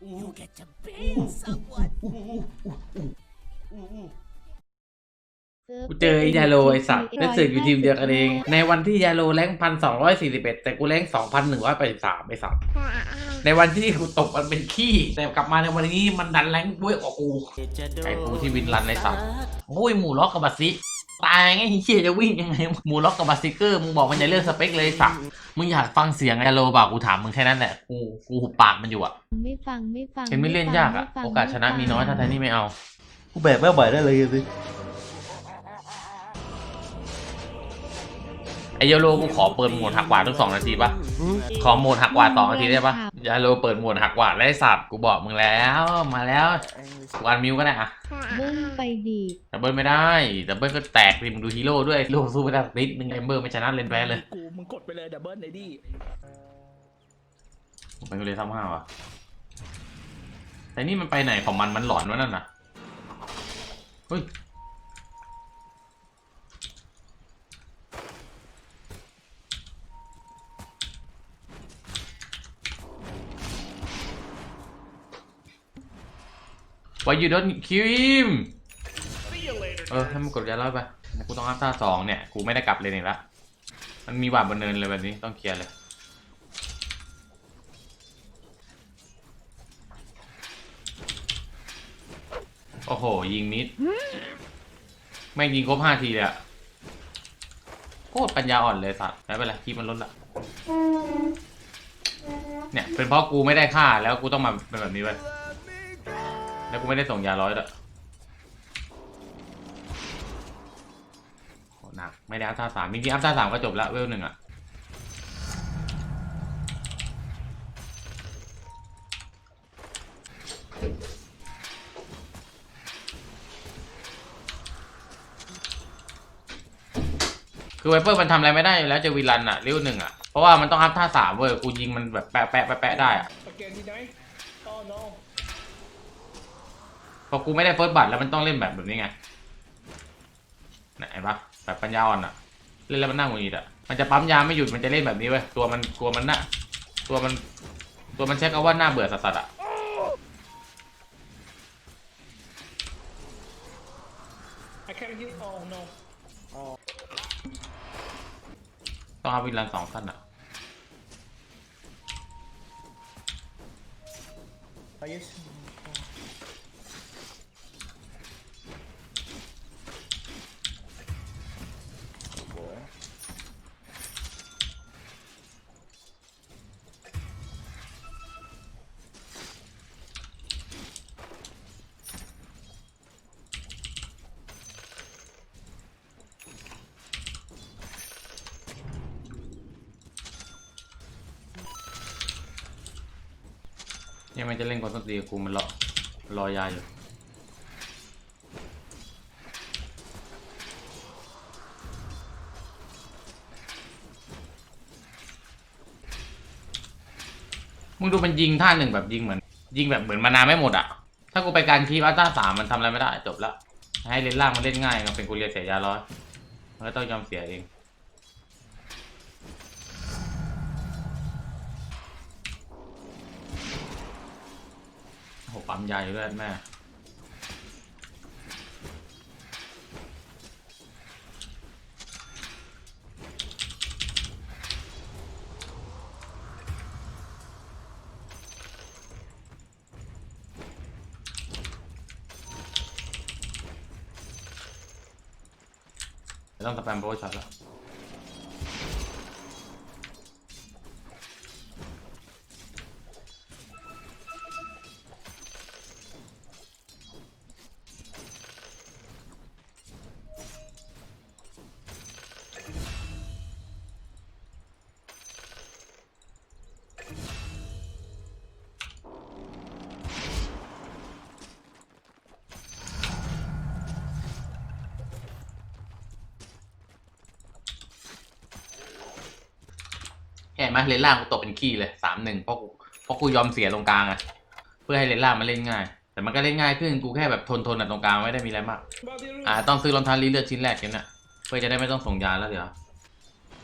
You get to bang someone. กูเจอไอ้ยาโลไอ้สัตว์และสึกอยู่ทีมเดียวกันเอง ในวันที่ยาโลแรงพันสองร้อยสี่สิบเอ็ดแต่กูแรงสองพันหนึ่งร้อยแปดสิบสามไอ้สัตว์ในวันที่กูตกมันเป็นขี้ แต่กลับมาในวันนี้มันดันแรงด้วยกว่ากูไอ้กูที่วินรันไอ้สัตว์โอ้ยหมูล็อกกับบัสซิ ตายไงเฮียจะวิ่งยังไงหมูล็อกกับบัสซิเกอร์มึงบอกมันอย่าเลือกสเปคเลยไอ้สัตว์มึงอยากฟังเสียงยาโลเปล่ากูถามมึงแค่นั้นแหละกูกูหุบปากมันอยู่อะไม่ฟังไม่ฟังเห็นไม่เล่นยากอะฟังโอกาสชนะมีน้อยถ้าไทยนี่ไม่เอากูแบกไม่ไหวได้เลยสิไอยาโลกูขอเปิดโหมดหักหวาดทุกสองนาทีปะขอโหมดหักหวาดสองนาทีได้ปะ ยาโลเปิดโหมดหักหวาดไล่สัตว์กูบอกมึงแล้ว มาแล้ววันมิวก็ได้อะเบิ้งไปดีดับเบิลไม่ได้ดับเบิลก็แตกดิมึงดูฮีโร่ด้วยฮีโร่สู้ไม่ได้สักนิดนึงเอมเบอร์ไม่ชนะเลนแพ้เลยกูมึงกดไปเลยดับเบิลไอ้ดิไปกูเลยซ้ำห้าวะแต่นี่มันไปไหนของมันมันหลอนวะนั่นน่ะเฮ้ย วายูดอนคิวอิมเออให้มันกดยาร้อยไปกูต้องอัพท่าสองเนี่ย กูไม่ได้กลับเลยนี่ละมันมีหวาดบนเนินเลยแบบนี้ต้องเคลียร์เลยโอ้โห ยิงนิดไม่งยิงครบห้าทีเลยอะโคตรปัญญาอ่อนเลยสัตว์ไม่เป็นไรคีบมันลดละเนี่ย เป็นเพราะกูไม่ได้ค่าแล้วกูต้องมาเป็นแบบนี้ไป แล้วกูไม่ได้ส่งยาร้อยด้วยหนัก ไม่ได้อัพท่าสามจริงๆอัพท่าสามก็จบแล้วเวลหนึ่งอะคือไวเปอร์มันทำอะไรไม่ได้อยู่แล้วเจะวีรันอะเลี้ยวหนึ่งอะเพราะว่ามันต้องอัพท่าสามเว้ยกูยิงมันแบบแปะแปะแปะแปะได้อะ สแกนที่ไหนอ๋อ no พอกูไม่ได้เฟิร์สบัตรแล้วมันต้องเล่นแบบแบบนี้ไงไหนปะแบบปัญญาอ่อนอะเล่นแล้วมันน่าหงุดหงิดอะมันจะปั๊มยาไม่หยุดมันจะเล่นแบบนี้เว้ยตัวมันตัวมันน่ะตัวมันตัวมันใช้คำว่าน่าเบื่อสัสๆอะ I can't hit oh no ต้องเอาวิรันสองขั้นอะ I guess เนี่ มันจะเล่นคนต้นตีกูมันรอรอยาอยู่มึงดูมันยิงท่าหนึ่งแบบยิงเหมือน ยิงแบบเหมือนมานาไม่หมดอะ ถ้ากูไปการคีบอัลต้าสามมันทำอะไรไม่ได้จบละให้เล่นล่างมันเล่นง่ายมันเป็นกูเรียนเสียยาร้อยมันก็ต้องยอมเสียเอง โอ้โห ปั๊มยาอยู่ด้วยแม่ต้องสแปมโบว์ช็อตแล้ว เลนล่างกูตกเป็นขี้เลยสามหนึ่งเพราะเพราะกูยอมเสียตรงกลางอะเพื่อให้เลนล่างมาเล่นง่าย แต่มันก็เล่นง่ายขึ้นกูแค่แบบทนทนอะตรงกลางไม่ได้มีอะไรมาก อ่า ต้องซื้อรองเท้าลีเลือดชิ้นแรกกันนะเพื่อจะได้ไม่ต้องส่งยาแล้วเดี๋ยว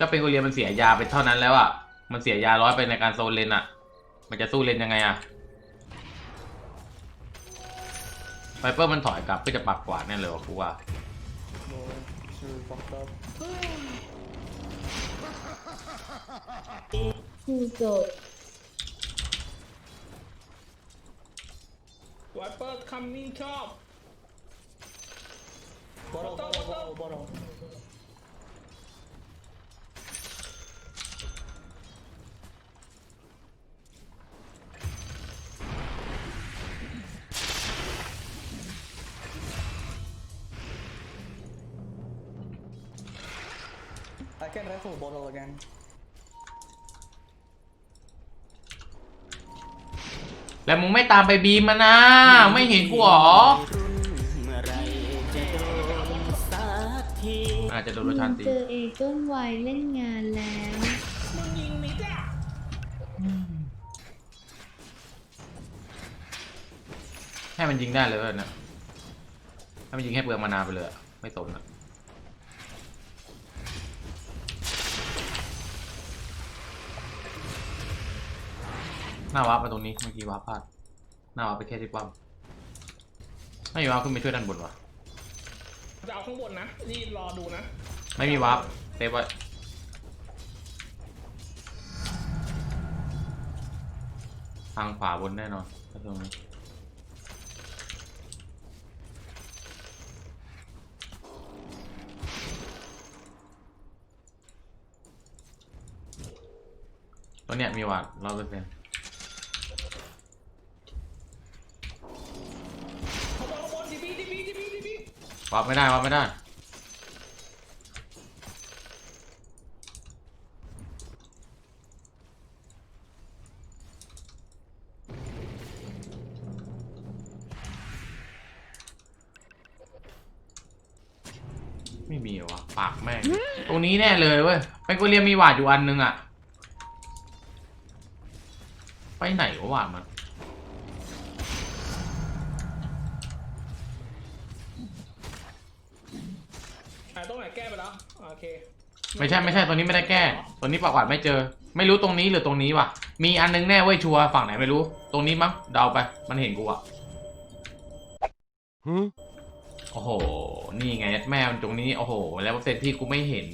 ก็เป็นกูเรียนมันเสียยาไปเท่านั้นแล้วอะมันเสียยาร้อยไปในการโซนเลนอะมันจะสู้เลนยังไงอะไฟเปอร์มันถอยกลับเพื่อจะปักกวาดแน่เลยว่ากูว่า no you fucked up ครูโจทย์ wiper coming top bottle bottle bottle bottle I can rifle bottle again. แล้วมึงไม่ตามไปบีมมันนะ ไม่เห็นกูหรอเมื่อไรจะโดนสักทีอาจจะโดนมึรถงชันตีเจอเอต้นวายเล่นงานแล้วมึงยิงมิดอะให้มันยิงได้เลยเว้ยนะให้มันยิงให้เปลืองมานาไปเลยอะไม่สนอะ หน้าวาร์ปมาตรงนี้เมื่อกี้วาร์ปพลาดหน้าวาร์ปไปแค่ที่ปั๊มไม่มีวาร์ปขึ้นไปช่วยด้านบนวะจะเอาข้างบนนะนี่รอดูนะ ไม่มีวาร์ปเซฟไว้ทางขวาบนแน่นอนถ้าตรงนี้ตัวเนี้ยมีวัดร้อยเปอร์เซ็นต์ วาดไม่ได้วัดไม่ได้ไม่มีวะปากแม่งตรงนี้แน่เลยเว้ยเป็นกูเรียนมีหวาดอยู่อันนึงอะไปไหนวะหวาดมัน อ่าตรงไหนแก้ไปแล้ว โอเคไม่ใช่ไม่ใช่ตัวนี้ไม่ได้แก้ ตัวนี้ประวัติไม่เจอ ไม่รู้ตรงนี้หรือตรงนี้ว่ะ มีอันนึงแน่เว้ยชัวร์ฝั่งไหนไม่รู้ ตรงนี้มั้งเดาไปมันเห็นกูอะโอ้โห นี่ไงแม่มันตรงนี้โอ้โห แล้วเปอร์เซ็นต์ที่กูไม่เห็น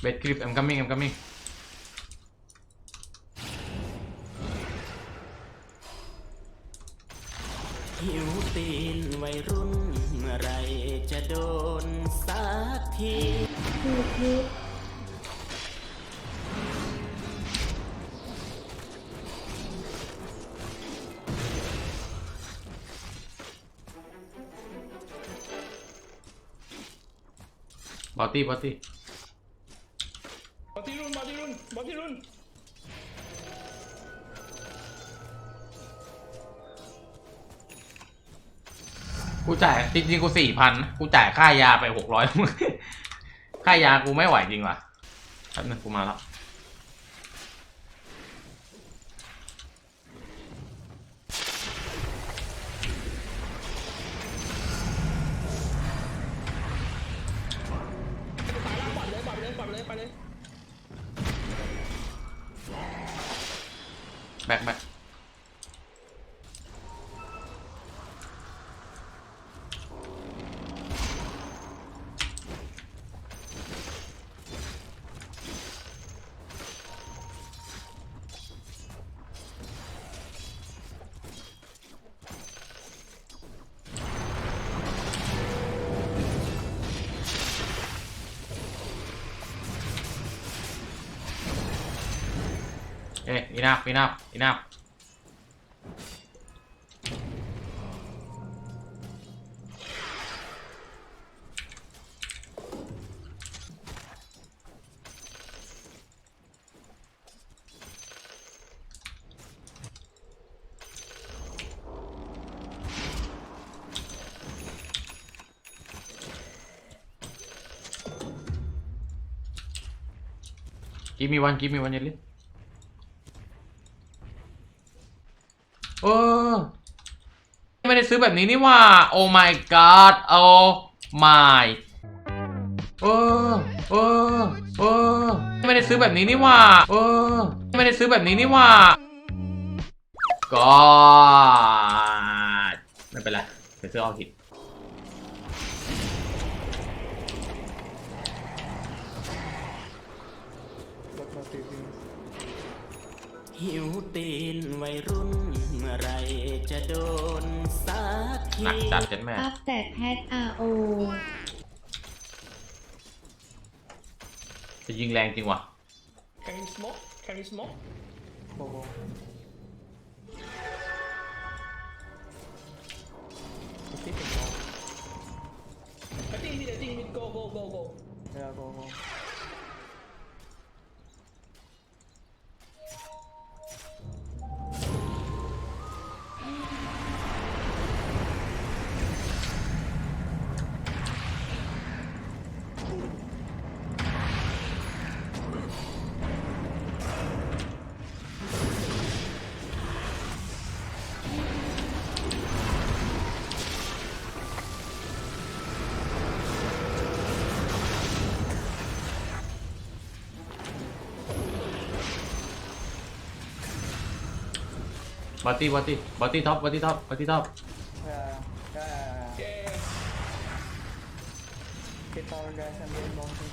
เบสคลิป I'm coming I'm coming หิว ตีนวัยรุ่น เมื่อไรจะโดนสักทีครูทุกบอตตี้บอตตี้ กูจ่ายจริงๆกูสี่พันกูจ่ายค่ายาไปหกร้อยค่ายากูไม่ไหวจริงว่ะแป๊บนึงกูมาแล้วสายล่าง เอ้ยอีนาฟอีนาฟอีนาฟ give me one give me one ยันลิเออไม่ได้ ซื้อแบบนี้นี่ว่า oh my god oh my เออเออเออไม่ได้ซื้อแบบนี้นี่ว่า เออ ไม่ได้ซื้อแบบนี้นี่ว่าก็ไม่เป็นไรเดี๋ยวซื้อเอาผิด หิวตีนวัยรุ่น เมื่อไรจะโดนสักทีหนักจัดเจ็ดแม่ อัพแต่แพทอาโอ จะยิงแรงจริงวะ Can you smoke Can you smoke I think mid I think mid go go go go บ อตตี้บอตตี้บอตตี้ท็อปบอตตี้ท็อปบอตตี้ท็อป Yeah Get power guys, I'm getting bounty.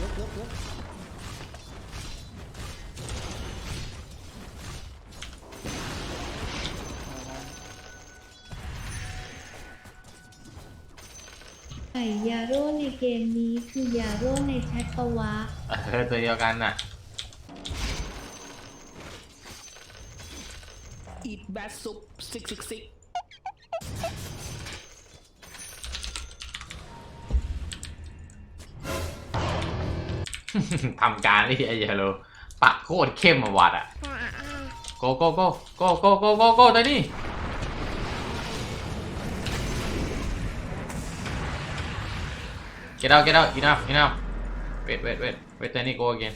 Look, look, look. ไก่ยาโร่ในเกมนี้คือยาโร่ในแชทปะวะเออตัวเดียวกันน่ะ Eat bad soup six six six ทำการนี่ไอ้เหี้ยโลปะโคตรเข้มมาวัดอะโกโกโกโกโกโกโกโกตัวนี้ get out get out enough enough wait wait wait wait Danny go again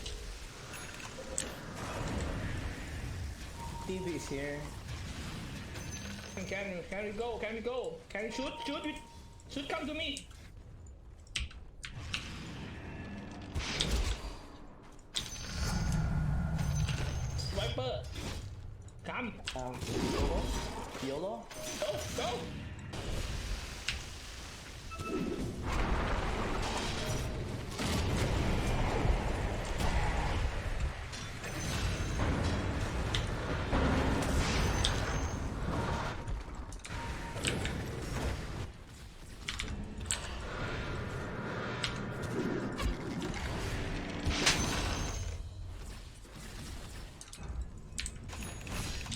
TV is here. Can you can you go? Can you go? Can you shoot? Shoot it. Shoot come to me. Viper come. Um, YOLO. YOLO. go go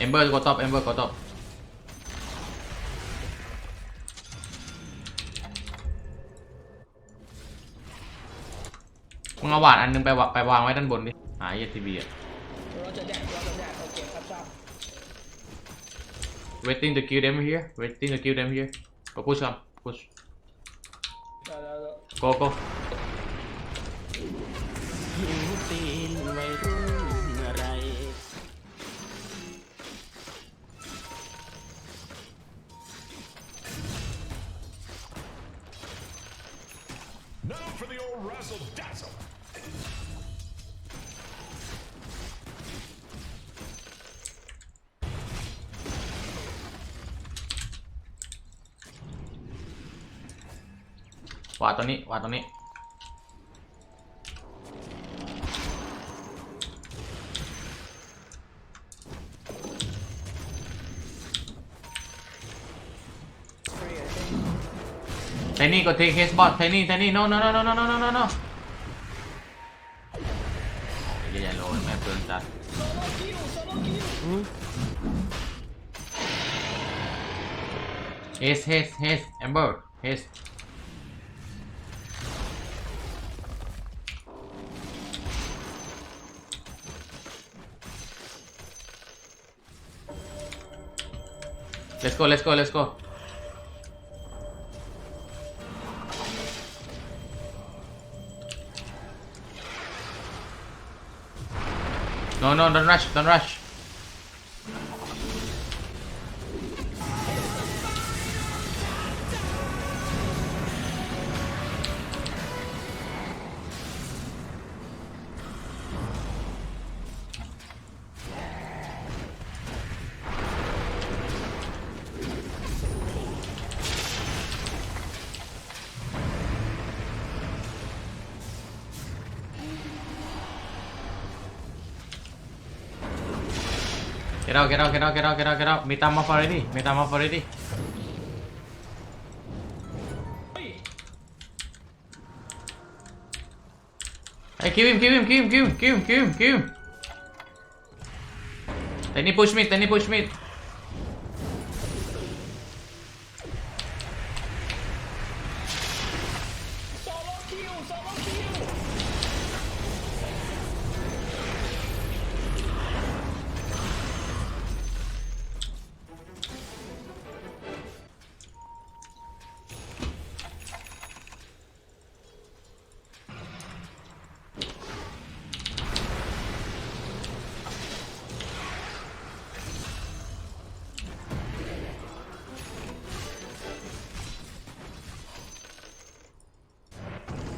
Ember go top, Ember go top. Mày ngao bạt anh đừng bay bay vang ở trên bồn đi. À, ETB à. Waiting to kill them here. Waiting to kill them here. Go push them. Push. Go go. razzle dazzle. Wah, Tony, wah, Tony. Think. ไทนี่ก็ take his bot ไทนี่ไทนี่ no no no no no no no no no ไอ้เหี้ยอย่าโลนแม่เพื่อนจัด Solo kill Solo kill Haze Haze Haze Amber Haze Let's go let's go let's go No no don't rush don't rush Get out, get out, get out, get out, get out, get out. Meet them up already. Meet them up already. Hey, kill him, kill him, kill him, kill him, kill him, kill him, kill him. Then he push me, then he push me.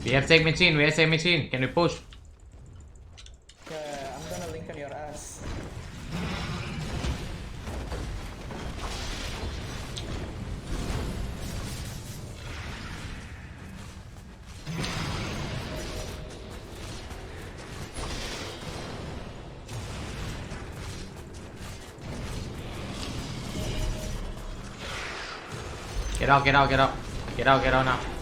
We have safe machine, we have safe machine. Can we push? Yeah, I'm gonna link on your ass. Get out, get out, get out. Get out, get out now.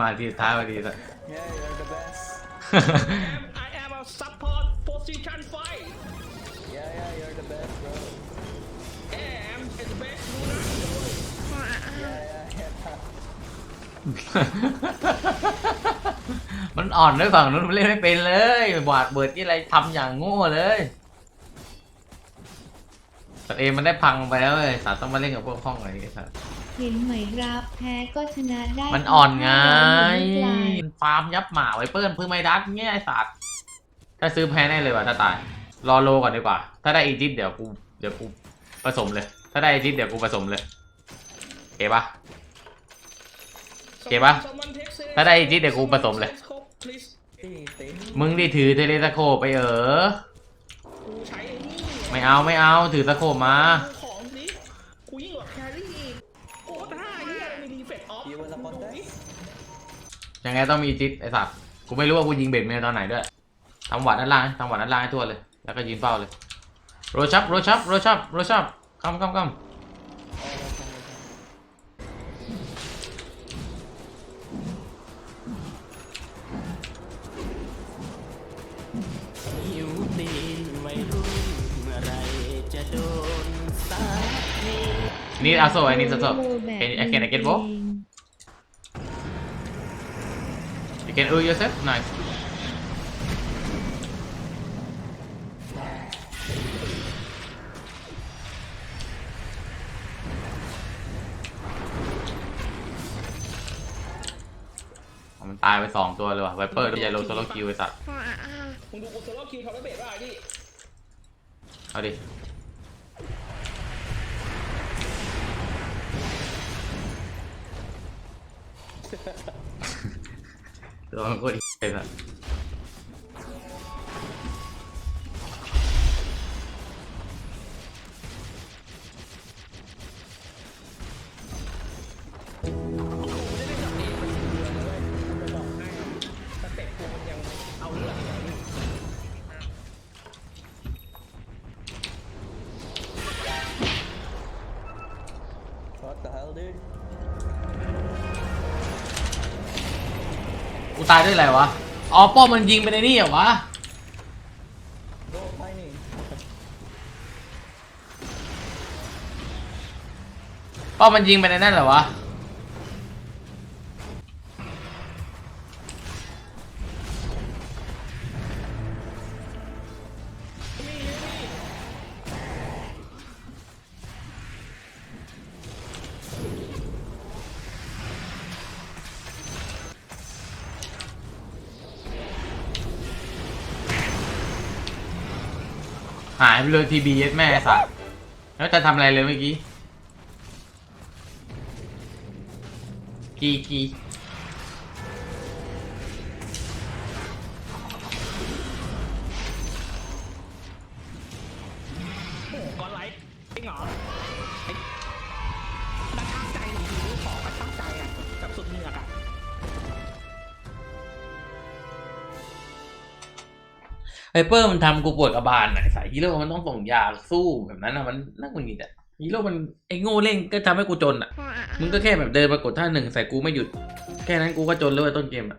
มาทีท้ายพอดีสัส Yeah, you're the best. I am a support position fight Yeah, yeah, you're the best, bro. am is the best ruler in the world Yeah, yeah, yeah. มันอ่อนด้วยฝั่งนู้นมันเล่นไม่เป็นเลยบาดเบิดที่อะไรทำอย่างโง่เลยแต่เอมันได้พังไปแล้วเลยสาต้องมาเล่นกับพวกห้องอะไรกันสัส เห็นไหมครับแพ้ก็ชนะได้มันอ่อนไงไม่เป็นไรมันฟาร์มยับหมาไว้เปิ้ลเพิ่งไม่ดัดเงี้ยไอ้สัตว์ถ้าซื้อแพ้แน่เลยว่ะถ้าตาย รอโลก่อนดีกว่า ถ้าได้อีจิปเดี๋ยวกูเดี๋ยวกูผสมเลย ถ้าได้อีจิปเดี๋ยวกูผสมเลยเก๋ปะ เก็บปะ Someone take say- ถ้าได้อีจิปเดี๋ยวกูผสมเลย please Hey, Ting. มึงดิถือเทเลสโคปไปเออกูใช้ไอ้นี่ไม่เอาไม่เอาถือสโคปมา ยังไงต้องมีจิตไอ้สัตว์กูไม่รู้ว่ากูยิงเบ็ดเมย์ตอนไหนด้วยทำหวัดด้านล่างทำหวัดด้านล่างให้ทั่วเลย แล้วก็ยืนเฝ้าเลย โรชับโรชับโรชับโรชับคำคำค Oh, that's fine, that's fine. หิวตีนวัยรุ่นเมื่อไรจะโดนสักทีำ can do yourself nice มันตายไปสองตัวเลยว่ะไวเปอร์ด้วยยาโลโซโลคิวไอ้สัตว์ มึงดูกูโซโล่คิวทำได้เบรได้ดิเอาดิ ตัวมันโคตร ได้วยอะไรวะ อ๋อป้อมมันยิงไปในนี่เหรอวะ ป้อมมันยิงไปในนั่นเหรอวะ หายไปเลยทีบีเอสแม่ไอ้สัตว์แล้วจะทำอะไรเลยเมื่อกี้กีกีโอ้โหก้อนไลท์จริงเหรอไอ้มันตั้งใจหนีของมันตั้งใจอะแบบสุดเหนือกอะ เปอร์มันทำกูปวดกระบาลน่ะไอ้สายฮีโร่มันต้องส่งยาสู้แบบนั้นนะมันน่าหงุดหงิดอะฮีโร่มันไอ้โง่เล่งก็ทำให้กูจนอะ มึงก็แค่แบบเดินมากดท่าหนึ่งใส่กูไม่หยุด แค่นั้นกูก็จนเลยต้นเกมอะ